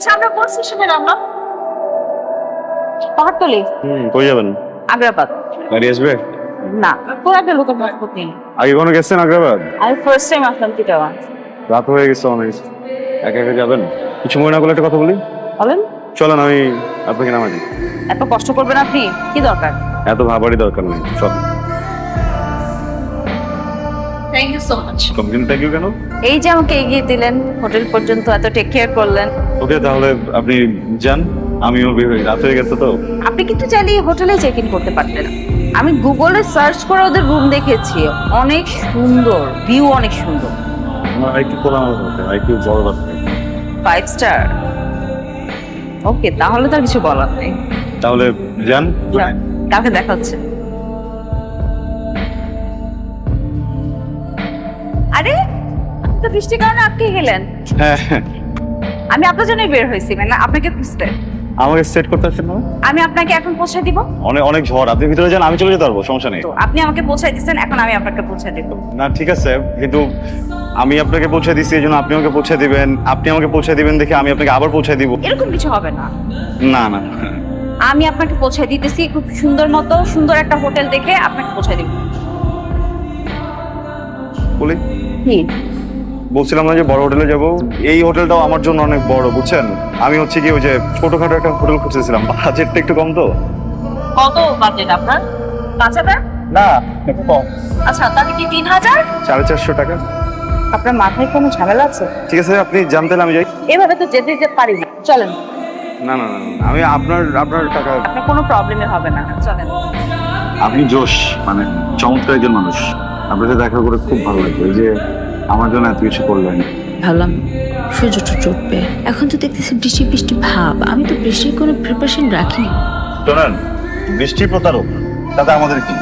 আচ্ছা আমরা কোন স্টেশনে নামলাম? পাহাড়তলি। হুম কই যাবেন? আগ্রাবাদ। গাড়ি আসবে? না কোন একটা লোকের পাসপোর্ট নেই। আগে কোনো গেছেন আগ্রাবাদ? আমি ফার্স্ট টাইম আসলাম রাত হয়ে গেছে অনেক। একা একা যাবেন? কিছু মনে না করলে একটা কথা বলি? বলেন। চলেন আমি আপনাকে নামাই এত কষ্ট করবেন আপনি? কি দরকার? এত ভাবারই দরকার নেই চল। So much complain thank you কেন? এই যে আমাকে এগিয়ে দিলেন হোটেল পর্যন্ত এত টেক কেয়ার করলেন। ওকে তাহলে আপনি যান আমিও রাত হয়ে গেছে তো। আপনি কিন্তু চাইলে হোটেলে চেক ইন করতে পারতেন। আমি গুগলে সার্চ করে ওদের রুম দেখেছি। অনেক সুন্দর ভিউ অনেক সুন্দর। হতে একটু বড় ফাইভ স্টার ওকে তাহলে তো আর কিছু বলার নেই। তাহলে যান। যান, কালকে দেখা হচ্ছে। তো বৃষ্টির কারণে আটকে গেলেন। হ্যাঁ হ্যাঁ। আমি আপনার জন্যই বের হয়েছি মানে আপনাকে খুঁজতে। আমাকে সেট করতে আসছেন না? আমি আপনাকে এখন পৌঁছে দিব? অনেক অনেক ঝড়। আপনি ভিতরে যান আমি চলে যেতে পারব সমস্যা নেই। আপনি আমাকে পৌঁছাই দিচ্ছেন এখন আমি আপনাকে পৌঁছে দিব। না ঠিক আছে কিন্তু আমি আপনাকে পৌঁছে এই জন্য আপনি আমাকে পৌঁছে দিবেন। আপনি আমাকে পৌঁছে দিবেন দেখে আমি আপনাকে আবার পৌঁছে দিব। এরকম কিছু হবে না। না না। আমি আপনাকে পৌঁছে দিতেছি খুব সুন্দর মতো সুন্দর একটা হোটেল দেখে আপনাকে পৌঁছে দিব। বলি? কি? বলছিলাম না যে বড় হোটেলে যাব। এই হোটেলটাও আমার জন্য অনেক বড় বুঝছেন? আমি হচ্ছে কি ওই যে ছোটখাটো একটা হোটেল খুঁজতেছিলাম। বাজেটটা একটু কম তো। কত বাজেট আপনার? পাঁচ হাজার না একটু কম। আচ্ছা তাহলে কি তিন হাজার? সাড়ে চারশো টাকা। আপনার মাথায় কোনো ঝামেলা আছে? ঠিক আছে আপনি জানতেন আমি যাই। এভাবে তো যেতে যেতে পারি না। চলেন। না না না না, আমি আপনার আপনার টাকা আপনার কোনো প্রবলেমে হবে না। চলেন। আপনি জোশ মানে চমৎকার একজন মানুষ। আপনার সাথে দেখা করে খুব ভালো লাগবে। এই যে আমার জন্য এত কিছু করলেন। ভাবলাম সূর্য টুর্য উঠবে এখন তো দেখতেছি বৃষ্টি বৃষ্টি ভাব। আমি তো বৃষ্টির কোনো প্রিপারেশন রাখিনি। শোনেন বৃষ্টি প্রতারক তাতে আমাদের কি?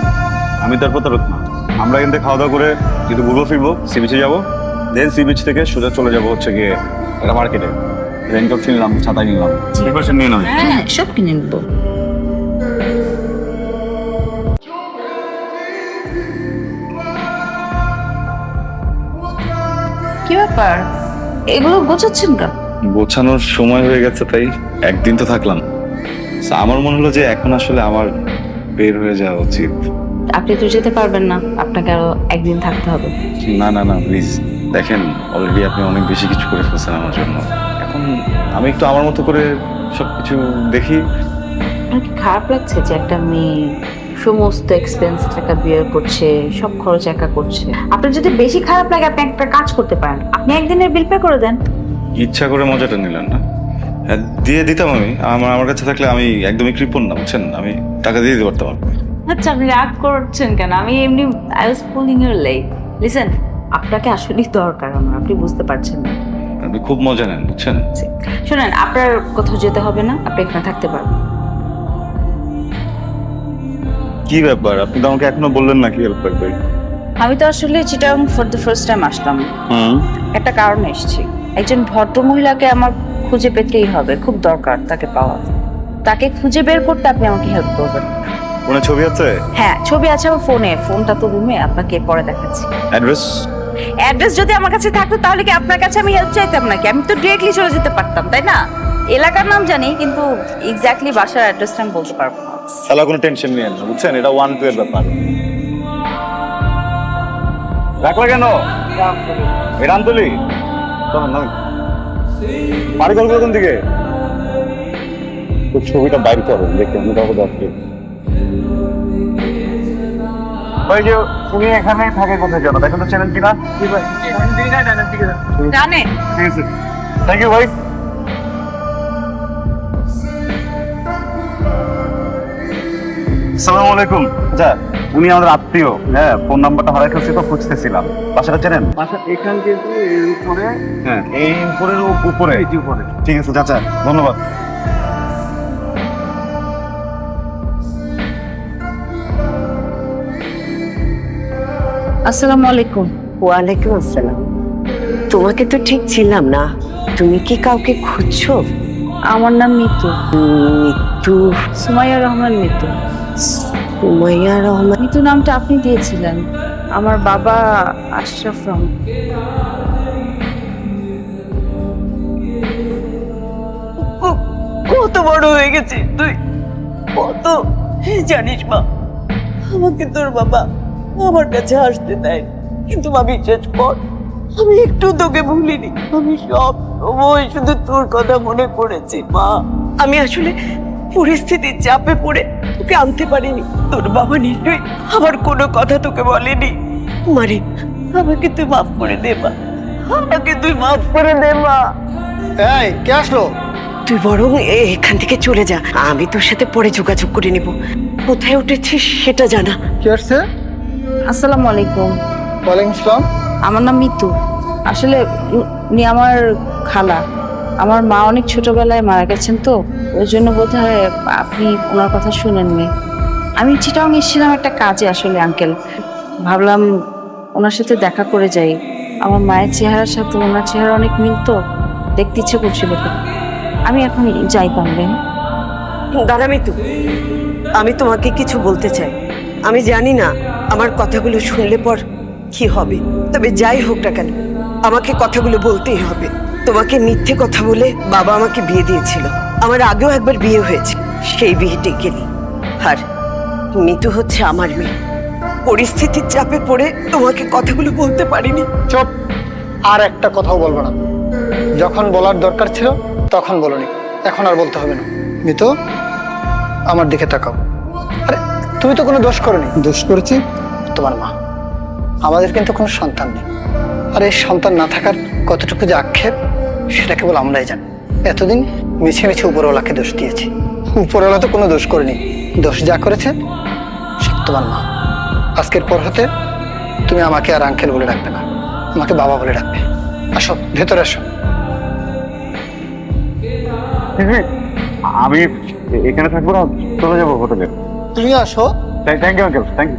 আমি তার প্রতারক না। আমরা কিন্তু খাওয়া দাওয়া করে কিন্তু ঘুরবো ফিরবো সি বিচে যাব দেন সি বিচ থেকে সোজা চলে যাব হচ্ছে গিয়ে একটা মার্কেটে রেনকোট কিনলাম ছাতা কিনলাম। প্রিপারেশন নিয়ে নাও। হ্যাঁ সব কিনে নেব। কি ব্যাপার? এগুলো গোছাচ্ছেন কেন? গোছানোর সময় হয়ে গেছে তাই একদিন তো থাকলাম। আমার মনে হলো যে এখন আসলে আমার বের হয়ে যাওয়া উচিত। আপনি তো যেতে পারবেন না আপনাকে আরও একদিন থাকতে হবে। না না না প্লিজ দেখেন অলরেডি আপনি অনেক বেশি কিছু করে ফেলছেন আমার জন্য। এখন আমি একটু আমার মতো করে সবকিছু দেখি। খারাপ লাগছে যে একটা মেয়ে সমস্ত এক্সপেন্স টাকা বিয়ার করছে সব খরচ একা করছে। আপনার যদি বেশি খারাপ লাগে আপনি একটা কাজ করতে পারেন। আপনি একদিনের বিল পে করে দেন। ইচ্ছা করে মজাটা নিলেন না? হ্যাঁ, দিয়ে দিতাম আমি। আমার আমার কাছে থাকলে আমি একদমই কৃপণ না বুঝছেন? আমি টাকা দিয়ে দিতে পারতাম আচ্ছা আপনি রাগ করছেন কেন? আমি এমনি I was pulling your leg listen আপনাকে আসলেই দরকার আমার আপনি বুঝতে পারছেন না। আপনি খুব মজা নেন বুঝছেন? শোনেন আপনার কোথাও যেতে হবে না আপনি এখানে থাকতে পারবেন। কি ব্যাপার? আপনি তো আমাকে এখনও বললেন না কি হেল্প করবে আমি তো আসলে Chittagong for the first time আসলাম। হুম। একটা কারণে এসেছি। একজন ভদ্র মহিলাকে আমার খুঁজে পেতেই হবে খুব দরকার তাকে পাওয়া। তাকে খুঁজে বের করতে আপনি আমাকে হেল্প করবেন। কোনো ছবি আছে? হ্যাঁ ছবি আছে আমার ফোনে। ফোনটা তো রুমে আপনাকে পরে দেখাচ্ছি। অ্যাড্রেস অ্যাড্রেস যদি আমার কাছে থাকতো তাহলে কি আপনার কাছে আমি হেল্প চাইতাম নাকি? আমি তো ডিরেক্টলি চলে যেতে পারতাম তাই না? এলাকার নাম জানি কিন্তু এক্স্যাক্টলি বাসার অ্যাড্রেসটা আমি বলতে পারব না। তাহলে কোনো টেনশন নিয়ে না বুঝছেন? এটা ওয়ান টু এর ব্যাপার। রাখলা কেন? এটা আন্তলি বাড়ি করব কোন দিকে? ছবিটা বাইর করো দেখে আমি কাউকে দেখছি ওই যে উনি এখানে থাকে কোথায় জানো দেখেন তো চ্যানেল কিনা। জানে। ঠিক আছে। থ্যাংক ইউ ভাই। সালামু আলাইকুম। আচ্ছা উনি আমাদের আত্মীয়। হ্যাঁ ফোন নাম্বারটা হারাই ফেলছি তো খুঁজতেছিলাম। বাসাটা চেনেন? বাসা এখান কিন্তু এর উপরে। হ্যাঁ এই উপরের উপরে। উপরে। ঠিক আছে চাচা ধন্যবাদ। আসসালামু আলাইকুম। ওয়ালাইকুম আসসালাম। তোমাকে তো ঠিক ছিলাম না। তুমি কি কাউকে খুঁজছো? আমার নাম মিতু। মৃত্যু সুমাইয়া রহমান মিতু। উমাইয়া রহমান। মিতু নামটা আপনি দিয়েছিলেন। আমার বাবা আশরাফ রহমান। বড় হয়ে গেছিস তুই। কত জানিস মা আমাকে তোর বাবা আমার কাছে আসতে দেয়। কিন্তু মা বিশ্বাস কর আমি একটু তোকে ভুলিনি। আমি সব সময় শুধু তোর কথা মনে পড়েছি মা। আমি আসলে পরিস্থিতির চাপে পড়ে তোকে আনতে পারিনি। তোর বাবা নিশ্চয়ই আমার কোনো কথা তোকে বলেনি। মারে আমাকে তুই মাফ করে দে মা। আমাকে তুই মাফ করে দে মা। এই কে আসলো? তুই বরং এ- এখান থেকে চলে যা। আমি তোর সাথে পরে যোগাযোগ করে নিব। কোথায় উঠেছিস সেটা জানা। কে আসছে? আসসালামু আলাইকুম। ওয়ালাইকুম আসসালাম। আমার নাম মিতু। আসলে উনি আমার খালা। আমার মা অনেক ছোটবেলায় মারা গেছেন তো, ওই জন্য বোধ হয় আপনি ওনার কথা শুনেননি। আমি চিটাং এসেছিলাম একটা কাজে আসলে, আঙ্কেল। ভাবলাম ওনার সাথে দেখা করে যাই। আমার মায়ের চেহারার সাথে ওনার চেহারা অনেক মিল তো, দেখতে ইচ্ছে করছিল। আমি এখন যাই পারবেন দাঁড়া মিতু, আমি তোমাকে কিছু বলতে চাই। আমি জানি না আমার কথাগুলো শুনলে পর কি হবে, তবে যাই হোক না কেন, আমাকে কথাগুলো বলতেই হবে। তোমাকে মিথ্যে কথা বলে বাবা আমাকে বিয়ে দিয়েছিল। আমার আগেও একবার বিয়ে হয়েছে। সেই বিয়েতে গেলি আর মিতু হচ্ছে আমার মেয়ে। পরিস্থিতির চাপে পড়ে তোমাকে কথাগুলো বলতে পারিনি। চুপ। আর একটা কথাও বলব না। যখন বলার দরকার ছিল তখন বলনি। এখন আর বলতে হবে না। মিতু আমার দিকে তাকাও। আরে তুমি তো কোনো দোষ করনি। দোষ করেছি? তোমার মা। আমাদের কিন্তু কোনো সন্তান নেই। আর এই সন্তান না থাকার কতটুকু যে আক্ষেপ? সেটা কেবল আমরাই জানি। এতদিন মিছে মিছে উপরওয়ালাকে দোষ দিয়েছি। উপরওয়ালা তো কোনো দোষ করেনি। দোষ যা করেছে সব তোমার মা। আজকের পর হতে তুমি আমাকে আর আঙ্কেল বলে ডাকবে না। আমাকে বাবা বলে ডাকবে। আসো ভেতরে আসো। আমি এখানে থাকব না চলে যাব হোটেলে। তুমি আসো। Thank you uncle. Thank you.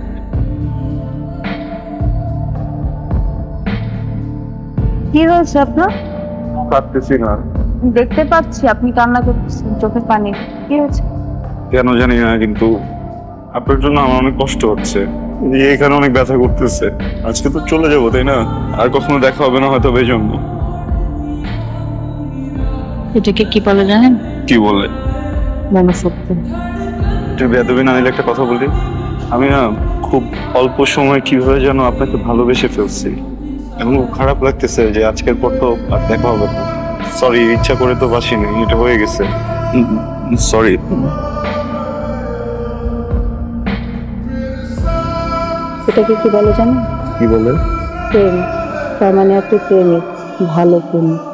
কি হয়েছে আপনার? পারতেছি না। দেখতে পাচ্ছি আপনি কান্না করতেছেন চোখে পানি। কি হয়েছে? কেন জানি না কিন্তু আপনার জন্য আমার অনেক কষ্ট হচ্ছে। যে এখানে অনেক ব্যথা করতেছে। আজকে তো চলে যাব তাই না? আর কখনো দেখা হবে না হয়তো এই জন্য। এটাকে কি বলে জানেন? কি মনসত্ব তুই বেদবি না নিলে একটা কথা বলি। আমি না খুব অল্প সময় কীভাবে যেন আপনাকে ভালোবেসে ফেলছি। এখন খারাপ লাগতেছে যে আজকের পর তো আর দেখা হবে না। সরি ইচ্ছা করে তো বাসিনি এটা হয়ে গেছে। সরি এটাকে কি বলে জানো? কি বলে? প্রেম। তার মানে আপনি প্রেমিক ভালো প্রেমিক।